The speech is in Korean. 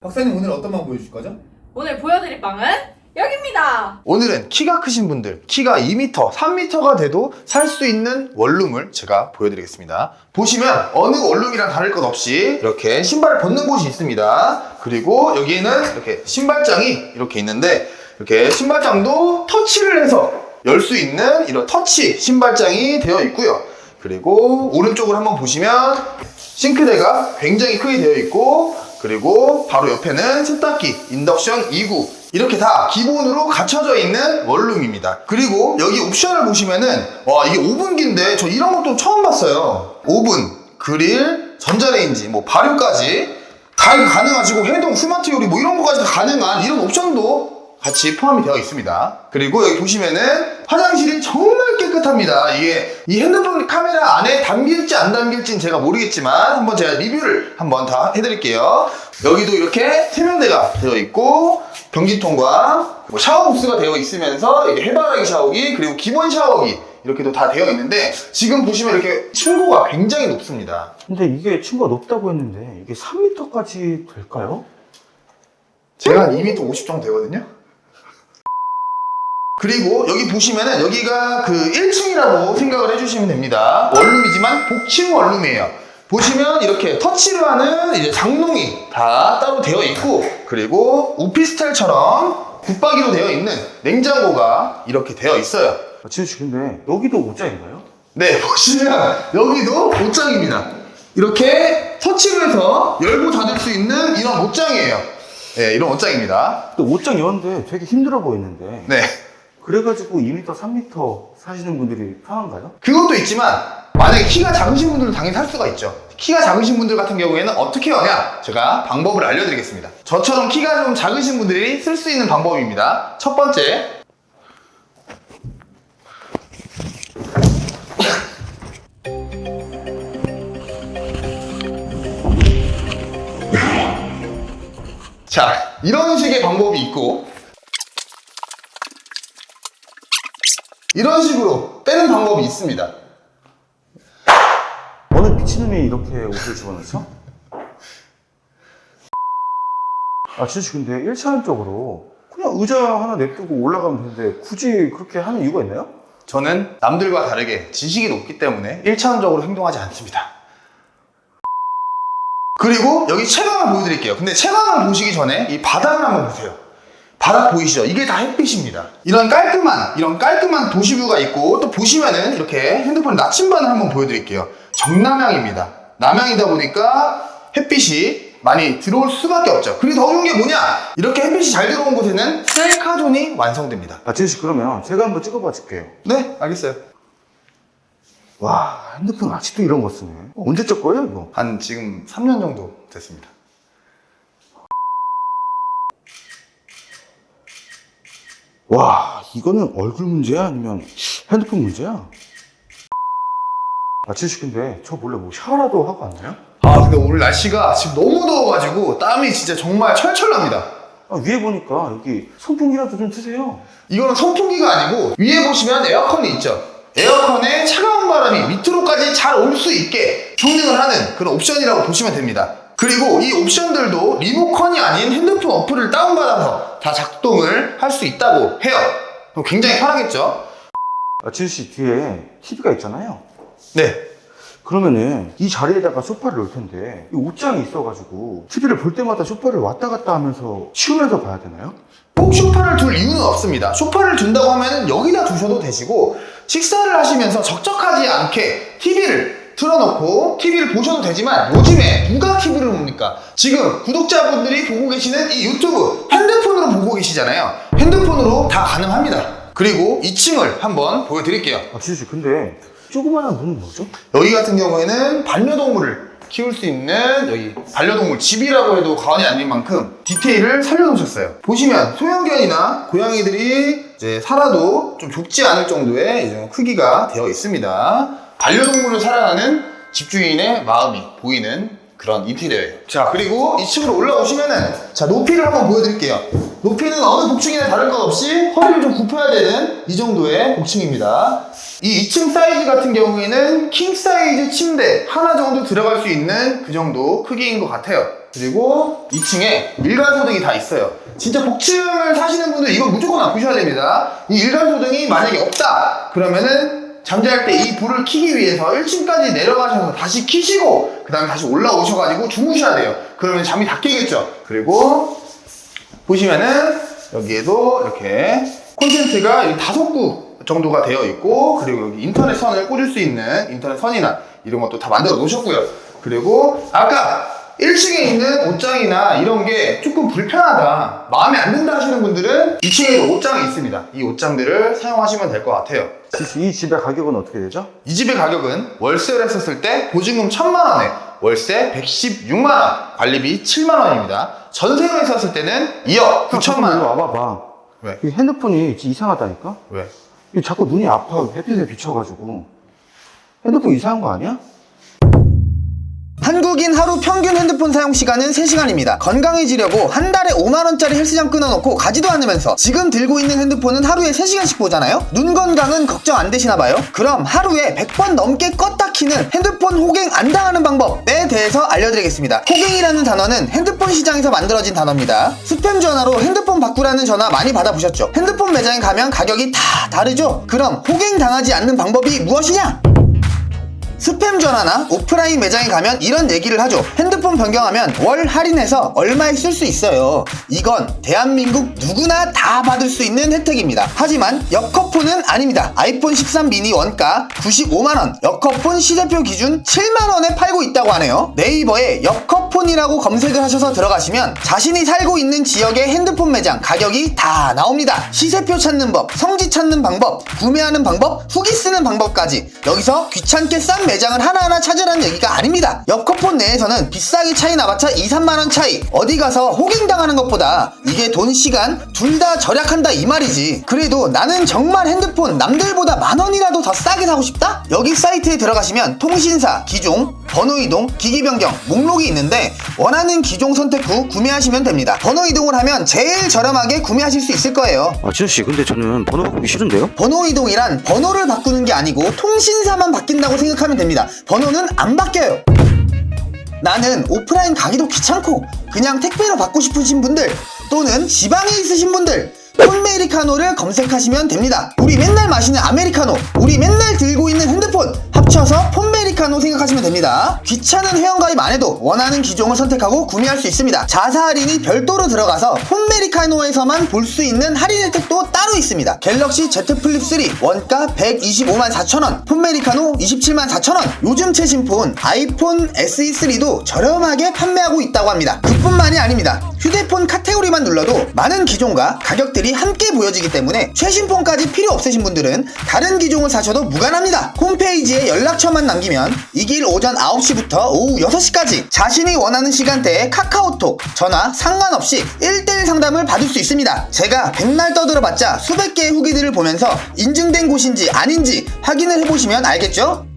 박사님 오늘 어떤 방 보여주실 거죠? 오늘 보여드릴 방은 여기입니다. 오늘은 키가 크신 분들, 키가 2m, 3m가 돼도 살 수 있는 원룸을 제가 보여드리겠습니다. 보시면 어느 원룸이랑 다를 것 없이 이렇게 신발을 벗는 곳이 있습니다. 그리고 여기에는 이렇게 신발장이 이렇게 있는데 이렇게 신발장도 터치를 해서 열 수 있는 이런 터치 신발장이 되어 있고요. 그리고 오른쪽을 한번 보시면 싱크대가 굉장히 크게 되어 있고 그리고 바로 옆에는 세탁기, 인덕션 2구 이렇게 다 기본으로 갖춰져 있는 원룸입니다. 그리고 여기 옵션을 보시면은 와 이게 오븐기인데 저 이런 것도 처음 봤어요. 오븐, 그릴, 전자레인지, 뭐 발효까지 다 가능하시고 해동, 스마트 요리 뭐 이런 거까지 다 가능한 이런 옵션도 같이 포함이 되어 있습니다. 그리고 여기 보시면은 화장실이 정말 깨끗합니다. 이게 이 핸드폰 카메라 안에 담길지 안 담길지는 제가 모르겠지만 한번 제가 리뷰를 한번 다 해드릴게요. 여기도 이렇게 세면대가 되어 있고 변기통과 뭐 샤워 부스가 되어 있으면서 이게 해바라기 샤워기 그리고 기본 샤워기 이렇게도 다 되어 있는데 지금 보시면 이렇게 층고가 굉장히 높습니다. 근데 이게 층고가 높다고 했는데 이게 3m까지 될까요? 제가 한 2m 50 정도 되거든요. 그리고 여기 보시면은 여기가 그 1층이라고 생각을 해주시면 됩니다. 원룸이지만 복층 원룸이에요. 보시면 이렇게 터치를 하는 이제 장롱이 다 따로 되어 있고 그리고 오피스텔처럼 붙박이로 되어 있는 냉장고가 이렇게 되어 있어요. 아, 진우 씨 근데 여기도 옷장인가요? 네, 보시면 여기도 옷장입니다. 이렇게 터치를 해서 열고 닫을 수 있는 이런 옷장이에요. 네, 이런 옷장입니다. 근데 옷장 여는데 되게 힘들어 보이는데 네. 그래가지고 2m, 3m 사시는 분들이 편한가요? 그것도 있지만 만약에 키가 작으신 분들도 당연히 살 수가 있죠. 키가 작으신 분들 같은 경우에는 어떻게 하냐? 제가 방법을 알려드리겠습니다. 저처럼 키가 좀 작으신 분들이 쓸 수 있는 방법입니다. 첫 번째. 자, 이런 식의 방법이 있고 이런 식으로 빼는 방법이 있습니다. 어느 미친놈이 이렇게 옷을 집어넣죠? 아씨 근데 1차원 쪽으로 그냥 의자 하나 냅두고 올라가면 되는데 굳이 그렇게 하는 이유가 있나요? 저는 남들과 다르게 지식이 높기 때문에 1차원적으로 행동하지 않습니다. 그리고 여기 채광을 보여드릴게요. 근데 채광을 보시기 전에 이 바닥을 한번 보세요. 바닥 보이시죠? 이게 다 햇빛입니다. 이런 깔끔한, 이런 깔끔한 도시뷰가 있고 또 보시면은 이렇게 핸드폰 나침반을 한번 보여드릴게요. 정남향입니다. 남향이다 보니까 햇빛이 많이 들어올 수밖에 없죠. 그리고 더 좋은 게 뭐냐? 이렇게 햇빛이 잘 들어온 곳에는 셀카존이 완성됩니다. 아 진우 씨 그러면 제가 한번 찍어봐 줄게요 네, 알겠어요. 와 핸드폰 아직도 이런 거 쓰네 어, 언제 적 거예요 이거? 한 지금 3년 정도 됐습니다. 와 이거는 얼굴 문제야 아니면 핸드폰 문제야? 아씨 근데 저 몰래 뭐 샤워라도 하고 왔나요? 아, 근데 오늘 날씨가 지금 너무 더워가지고 땀이 진짜 정말 철철 납니다. 아, 위에 보니까 여기 선풍기라도 좀 트세요 이거는 선풍기가 아니고 위에 보시면 에어컨이 있죠. 에어컨에 차가운 바람이 밑으로까지 잘 올 수 있게 성능을 하는 그런 옵션이라고 보시면 됩니다. 그리고 이 옵션들도 리모컨이 아닌 핸드폰 어플을 다운받아서 다 작동을 할 수 있다고 해요. 그럼 굉장히 편하겠죠? 아 진우 씨 뒤에 TV가 있잖아요 네. 그러면은 이 자리에다가 소파를 놓을 텐데 이 옷장이 있어가지고 TV를 볼 때마다 소파를 왔다 갔다 하면서 치우면서 봐야 되나요? 꼭 소파를 둘 이유는 없습니다. 소파를 둔다고 하면 여기다 두셔도 되시고 식사를 하시면서 적적하지 않게 TV를 틀어놓고 TV를 보셔도 되지만 요즘에 누가 TV를 봅니까? 지금 구독자분들이 보고 계시는 이 유튜브 핸드폰으로 보고 계시잖아요. 핸드폰으로 다 가능합니다. 그리고 2층을 한번 보여드릴게요. 아 진우 씨 근데 조그마한 문은 뭐죠? 여기 같은 경우에는 반려동물을 키울 수 있는 여기 반려동물 집이라고 해도 과언이 아닌 만큼 디테일을 살려놓으셨어요. 보시면 소형견이나 고양이들이 이제 살아도 좀 좁지 않을 정도의 이제 크기가 되어 있습니다. 반려동물을 사랑하는 집주인의 마음이 보이는 그런 인테리어예요. 자, 그리고 2층으로 올라오시면은 자, 높이를 한번 보여드릴게요. 높이는 어느 복층이나 다를 것 없이 허리를 좀 굽혀야 되는 이 정도의 복층입니다. 이 2층 사이즈 같은 경우에는 킹 사이즈 침대 하나 정도 들어갈 수 있는 그 정도 크기인 것 같아요. 그리고 2층에 일괄 소등이 다 있어요. 진짜 복층을 사시는 분들 이거 무조건 안 보셔야 됩니다. 이 일괄 소등이 만약에 없다 그러면은 잠잘 때이 불을 켜기 위해서 1층까지 내려가셔서 다시 켜시고 그 다음에 다시 올라오셔가지고 주무셔야 돼요. 그러면 잠이 다 깨겠죠. 그리고 보시면은 여기에도 이렇게 콘센트가 이 다섯 구 정도가 되어 있고 그리고 여기 인터넷 선을 꽂을 수 있는 인터넷 선이나 이런 것도 다 만들어 놓으셨고요. 그리고 아까 1층에 있는 옷장이나 이런 게 조금 불편하다 마음에 안 든다 하시는 분들은 2층에도 옷장이 있습니다. 이 옷장들을 사용하시면 될 것 같아요. 이 집의 가격은 어떻게 되죠? 이 집의 가격은 월세를 했었을 때 보증금 1000만 원에 월세 116만 원, 관리비 7만 원입니다. 전세로 했었을 때는 2억 9천만 잠깐만, 이리 원. 와봐봐. 왜? 이 핸드폰이 이상하다니까? 왜? 이 자꾸 눈이 아파. 햇빛에 비춰가지고. 핸드폰 이상한 거 아니야? 한국인 하루 평균 핸드폰 사용 시간은 3시간입니다. 건강해지려고 한 달에 5만원짜리 헬스장 끊어놓고 가지도 않으면서 지금 들고 있는 핸드폰은 하루에 3시간씩 보잖아요? 눈 건강은 걱정 안 되시나봐요? 그럼 하루에 100번 넘게 껐다 키는 핸드폰 호갱 안 당하는 방법에 대해서 알려드리겠습니다. 호갱이라는 단어는 핸드폰 시장에서 만들어진 단어입니다. 스팸 전화로 핸드폰 바꾸라는 전화 많이 받아보셨죠? 핸드폰 매장에 가면 가격이 다 다르죠? 그럼 호갱 당하지 않는 방법이 무엇이냐? 스팸 전화나 오프라인 매장에 가면 이런 얘기를 하죠. 핸드폰 변경하면 월 할인해서 얼마에 쓸 수 있어요. 이건 대한민국 누구나 다 받을 수 있는 혜택입니다. 하지만 역커폰은 아닙니다. 아이폰 13 미니 원가 95만원, 역커폰 시세표 기준 7만원에 팔고 있다고 하네요. 네이버에 역커폰이라고 검색을 하셔서 들어가시면 자신이 살고 있는 지역의 핸드폰 매장 가격이 다 나옵니다. 시세표 찾는 법, 성지 찾는 방법, 구매하는 방법, 후기 쓰는 방법까지 여기서 귀찮게 싼 매장을 하나하나 찾으라는 얘기가 아닙니다. 옆커폰 내에서는 비싸게 차이 나봤자 2, 3만원 차이 어디 가서 호갱당하는 것보다 이게 돈, 시간 둘 다 절약한다 이 말이지. 그래도 나는 정말 핸드폰 남들보다 만원이라도 더 싸게 사고 싶다? 여기 사이트에 들어가시면 통신사, 기종, 번호 이동, 기기 변경, 목록이 있는데 원하는 기종 선택 후 구매하시면 됩니다. 번호 이동을 하면 제일 저렴하게 구매하실 수 있을 거예요. 아, 진우 씨, 근데 저는 번호 바꾸기 싫은데요? 번호 이동이란 번호를 바꾸는 게 아니고 통신사만 바뀐다고 생각하면 됩니다. 번호는 안 바뀌어요. 나는 오프라인 가기도 귀찮고 그냥 택배로 받고 싶으신 분들 또는 지방에 있으신 분들 폰메리카노를 검색하시면 됩니다. 우리 맨날 마시는 아메리카노, 우리 맨날 들고 있는 핸드폰 합쳐서 폰메리카노 생각하시면 됩니다. 귀찮은 회원가입 안 해도 원하는 기종을 선택하고 구매할 수 있습니다. 자사 할인이 별도로 들어가서 폰메리카노에서만 볼 수 있는 할인 혜택도 따로 있습니다. 갤럭시 Z 플립 3 원가 125만 4천원, 폰메리카노 27만 4천원, 요즘 최신 폰 아이폰 SE3도 저렴하게 판매하고 있다고 합니다. 그뿐만이 아닙니다. 휴대폰 카테고리만 눌러도 많은 기종과 가격들이 함께 보여지기 때문에 최신 폰까지 필요 없으신 분들은 다른 기종을 사셔도 무관합니다. 홈페이지에 연락처만 남기면 이길 오전 9시부터 오후 6시까지 자신이 원하는 시간대에 카카오톡, 전화 상관없이 1대1 상담을 받을 수 있습니다. 제가 백날 떠들어봤자 수백 개의 후기들을 보면서 인증된 곳인지 아닌지 확인을 해보시면 알겠죠?